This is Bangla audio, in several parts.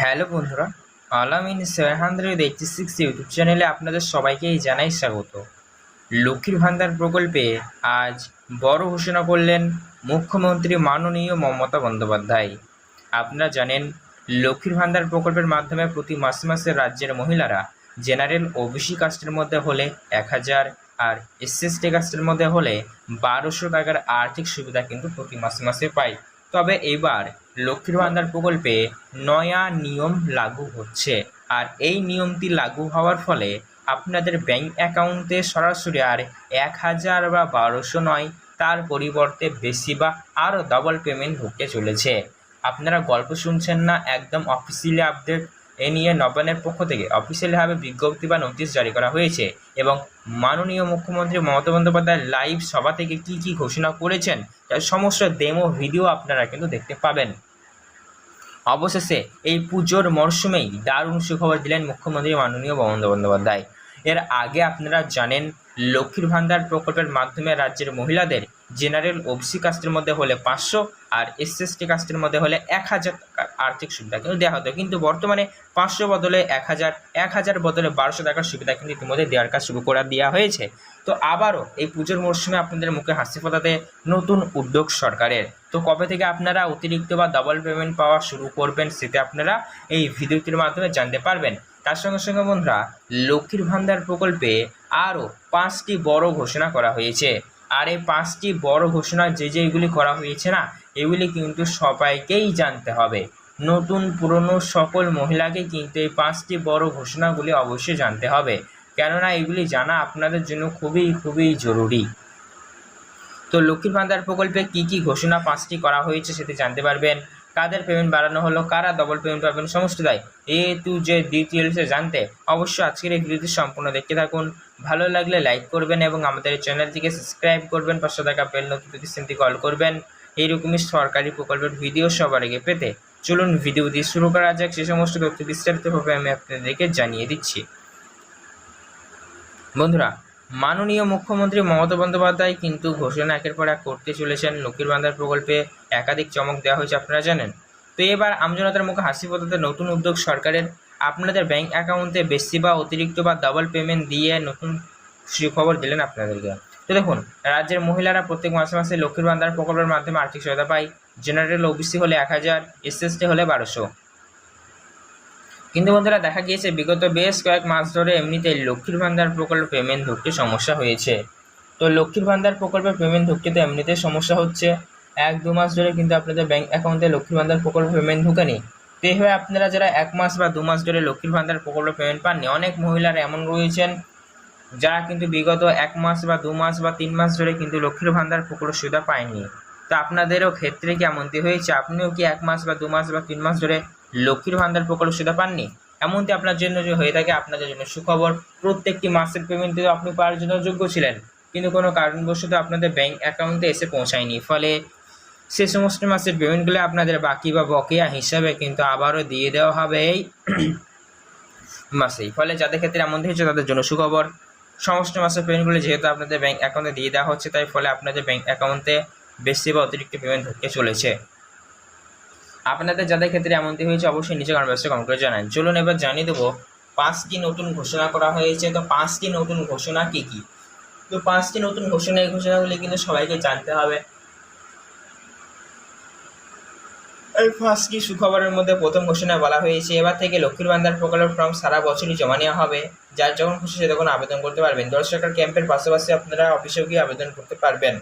হ্যালো বন্ধুরা, Alamin seven hundred eighty six YouTube চ্যানেলে আপনাদের সবাইকেই জানাই স্বাগত। লক্ষ্মীর ভান্ডার প্রকল্পে আজ বড় ঘোষণা করলেন মুখ্যমন্ত্রী মাননীয় মমতা বন্দ্যোপাধ্যায়। আপনারা জানেন, লক্ষ্মীর ভান্ডার প্রকল্পের মাধ্যমে প্রতি মাসে মাসে রাজ্যের মহিলারা জেনারেল ওবিসি কাস্টের মধ্যে হলে এক হাজার আর এসএসটি কাস্টের মধ্যে হলে বারোশো টাকার আর্থিক সুবিধা কিন্তু প্রতি মাসে মাসে পায় তবে এবার লক্ষ্মীর ভান্ডার প্রকল্পে নয়া নিয়ম লাগু হচ্ছে। আর এই নিয়মটি লাগু হওয়ার ফলে আপনাদের ব্যাংক অ্যাকাউন্টে সরাসরি আর এক হাজার বা বারোশো নয়, তার পরিবর্তে বেশি বা আরও ডবল পেমেন্ট ঢুকতে চলেছে। আপনারা গল্প শুনছেন না, একদম অফিসিয়ালি আপডেট এ নিয়ে নবান্নের পক্ষ থেকে অফিসিয়ালিভাবে বিজ্ঞপ্তি বা নোটিশ জারি করা হয়েছে এবং মাননীয় মুখ্যমন্ত্রী মমতা বন্দ্যোপাধ্যায় লাইভ সভা থেকে কি কি ঘোষণা করেছেন, তার সমস্ত ডেমো ভিডিও আপনারা কিন্তু দেখতে পাবেন। অবশেষে এই পুজোর মরশুমেই দারুণ সুখবর দিলেন মুখ্যমন্ত্রী মাননীয় মমতা বন্দ্যোপাধ্যায়। এর আগে আপনারা জানেন লক্ষ্মীর ভান্ডার প্রকল্পের মাধ্যমে রাজ্যের মহিলাদের জেনারেল ওবিসি কাস্টের মধ্যে হলে পাঁচশো আর এসএসটি কাস্টের মধ্যে হলে এক হাজার টাকার আর্থিক সুবিধা কিন্তু দেওয়া হতো। কিন্তু বর্তমানে পাঁচশো বদলে এক হাজার এক হাজার বদলে বারোশো টাকার সুবিধা কিন্তু ইতিমধ্যে দেওয়ার কাজ শুরু করে দেওয়া হয়েছে। তো আবারও এই পুজোর মরশুমে আপনাদের মুখে হাসি ফোটাতে নতুন উদ্যোগ সরকারের। তো কবে থেকে আপনারা অতিরিক্ত বা ডাবল পেমেন্ট পাওয়া শুরু করবেন সেটা আপনারা এই ভিডিওটির মাধ্যমে জানতে পারবেন। তার সঙ্গে সঙ্গে বন্ধুরা, লক্ষ্মীর ভান্ডার প্রকল্পে আরও পাঁচটি বড় ঘোষণা করা হয়েছে। আর এই পাঁচটি বড় ঘোষণা যে যেগুলি করা হয়েছে না, এগুলি কিন্তু সবাইকেই জানতে হবে। নতুন, পুরনো সকল মহিলাকে কিন্তু এই পাঁচটি বড় ঘোষণাগুলি অবশ্যই জানতে হবে। কেননা এগুলি জানা আপনাদের জন্য খুবই খুবই জরুরি। তো লক্ষ্মীর ভান্ডার প্রকল্পে কি কি ঘোষণা পাঁচটি করা হয়েছে সেটি জানতে পারবেন। কাদের পেমেন্ট বাড়ানো হলো, কারা ডবল পেমেন্ট পাবেন, সমস্ত দায় এ টু যে ডিটেলসে জানতে অবশ্যই আজকের এই ভিডিওটি সম্পূর্ণ দেখতে থাকুন। ভালো লাগলে লাইক করবেন এবং আমাদের চ্যানেলটিকে সাবস্ক্রাইব করবেন পাঁচশো টাকা বেল নোটিফিকেশনটি কল করবেন। এইরকমই সরকারি প্রকল্পের ভিডিও সবার আগে পেতে। চলুন ভিডিও দিয়ে শুরু করা যাক, সে সমস্ত তথ্য বিস্তারিতভাবে আমি আপনাদেরকে জানিয়ে দিচ্ছি। বন্ধুরা, মাননীয় মুখ্যমন্ত্রী মমতা বন্দ্যোপাধ্যায় কিন্তু ঘোষণা একের পর এক করতে চলেছেন, লক্ষ্মীর ভান্ডার প্রকল্পে। একাধিক চমক দেওয়া হয়েছে, আপনারা জানেন। তো এবার আমজনতার মুখে হাসি ফোটাতে নতুন উদ্যোগ সরকারের। আপনাদের ব্যাংক অ্যাকাউন্টে বেশি বা অতিরিক্ত বা ডাবল পেমেন্ট দিয়ে নতুন সুখবর দিলেন আপনাদেরকে। তো দেখুন, রাজ্যের মহিলারা প্রত্যেক মাসে মাসে লক্ষ্মীর ভান্ডার প্রকল্পের মাধ্যমে আর্থিক সহায়তা পায়। জেনারেল ওবিসি হলে এক হাজার এসএসটি হলে বারোশো। কিন্তু বন্ধুরা, দেখা গিয়েছে বিগত বেশ কয়েক মাস ধরে এমনিতেই লক্ষ্মীর ভান্ডার প্রকল্পে পেমেন্ট ঢুকতে সমস্যা হয়েছে। তো লক্ষ্মীর ভান্ডার প্রকল্পের পেমেন্ট ঢুকতে তো এমনিতেই সমস্যা হচ্ছে। এক দু মাস ধরে কিন্তু আপনাদের ব্যাঙ্ক অ্যাকাউন্টে লক্ষ্মীর ভান্ডার প্রকল্প পেমেন্ট ঢুকেনি। তো এইভাবে আপনারা যারা এক মাস বা দু মাস ধরে লক্ষ্মীর ভান্ডার প্রকল্প পেমেন্ট পাননি, অনেক মহিলারা এমন রয়েছেন, যারা কিন্তু বিগত এক মাস বা দু মাস বা তিন মাস ধরে কিন্তু লক্ষ্মীর ভান্ডার প্রকল্প সুবিধা পায়নি। তো আপনাদেরও ক্ষেত্রে কি এমনটি হয়েছে? আপনিও কি এক মাস বা দু মাস বা তিন মাস ধরে লক্ষ্মীর ভান্ডার প্রকল্প সুবিধা পাননি? এমনটি আপনার জন্য যে হয়ে থাকে, আপনাদের জন্য সুখবর। প্রত্যেকটি মাসের পেমেন্ট আপনি পাওয়ার জন্য যোগ্য ছিলেন। কিন্তু কোনো কারণবশত আপনাদের ব্যাংক অ্যাকাউন্টে এসে পৌঁছায়নি। ফলে সে সমস্ত মাসের পেমেন্টগুলো আপনাদের বাকি বা বকেয়া হিসাবে কিন্তু আবারও দিয়ে দেওয়া হবে এই মাসেই ফলে যাদের ক্ষেত্রে এমন হয়েছে, তাদের জন্য সুখবর। সমস্ত মাসের পেমেন্টগুলো যেহেতু আপনাদের ব্যাঙ্ক অ্যাকাউন্টে দিয়ে দেওয়া হচ্ছে, তাই ফলে আপনাদের ব্যাঙ্ক অ্যাকাউন্টে বেশি বা অতিরিক্ত পেমেন্ট ঢুকে চলেছে। আপনাদের যাদের ক্ষেত্রে এমনটি হয়েছে, অবশ্যই নিচে কমেন্ট কমেন্ট করে জানান। চলুন এবার জানিয়ে দেবো, পাঁচটি নতুন ঘোষণা করা হয়েছে। তো পাঁচটি নতুন ঘোষণা কী কী? তো পাঁচটি নতুন ঘোষণা, এই ঘোষণাগুলি কিন্তু সবাইকে জানতে হবে। পাঁচটি সুখবরের মধ্যে প্রথম ঘোষণায় বলা হয়েছে, এবার থেকে লক্ষ্মীর ভান্ডার প্রকল্পের ফর্ম সারা বছরই জমা নেওয়া হবে। যার যখন খুশি সে তখন আবেদন করতে পারবেন। দশ ক্যাম্পের পাশাপাশি আপনারা অফিসেও গিয়ে আবেদন করতে পারবেন।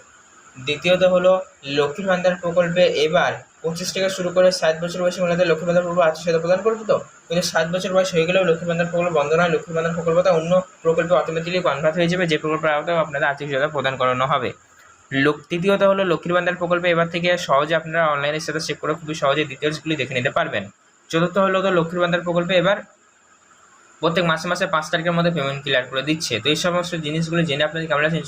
দ্বিতীয়ত হলো, লক্ষ্মীর ভান্ডার প্রকল্পে এবার পঁচিশ টাকা শুরু করে ষাট বছর বয়সী মহিলাদের লক্ষ্মীর ভান্ডার প্রকল্প আর্থিক সহায়তা প্রদান করবে তো কিন্তু ষাট বছর বয়স হয়ে গেলেও লক্ষ্মীর ভান্ডার প্রকল্প বন্ধ নয়, লক্ষ্মীর ভান্ডার প্রকল্পটা অন্য প্রকল্পে অটোমেটিকলি কনভার্ট হয়ে যাবে। যে প্রকল্পের আওতায় আপনাদের আর্থিক সহায়তা প্রদান করানো হবে। লোক, তৃতীয়ত হলো লক্ষ্মীর ভান্ডার প্রকল্পে এবার থেকে সহজে আপনারা অনলাইনে সাথে চেক করে খুবই সহজে ডিটেলসগুলি দেখে নিতে পারবেন। চতুর্থ হলো তো লক্ষ্মীর ভান্ডার প্রকল্পে এবার প্রত্যেক মাসে মাসে পাঁচ তারিখের মধ্যে পেমেন্ট ক্লিয়ার করে দিচ্ছে। তো এই সমস্ত জিনিসগুলো জেনে আপনাদের কেমন লাগছে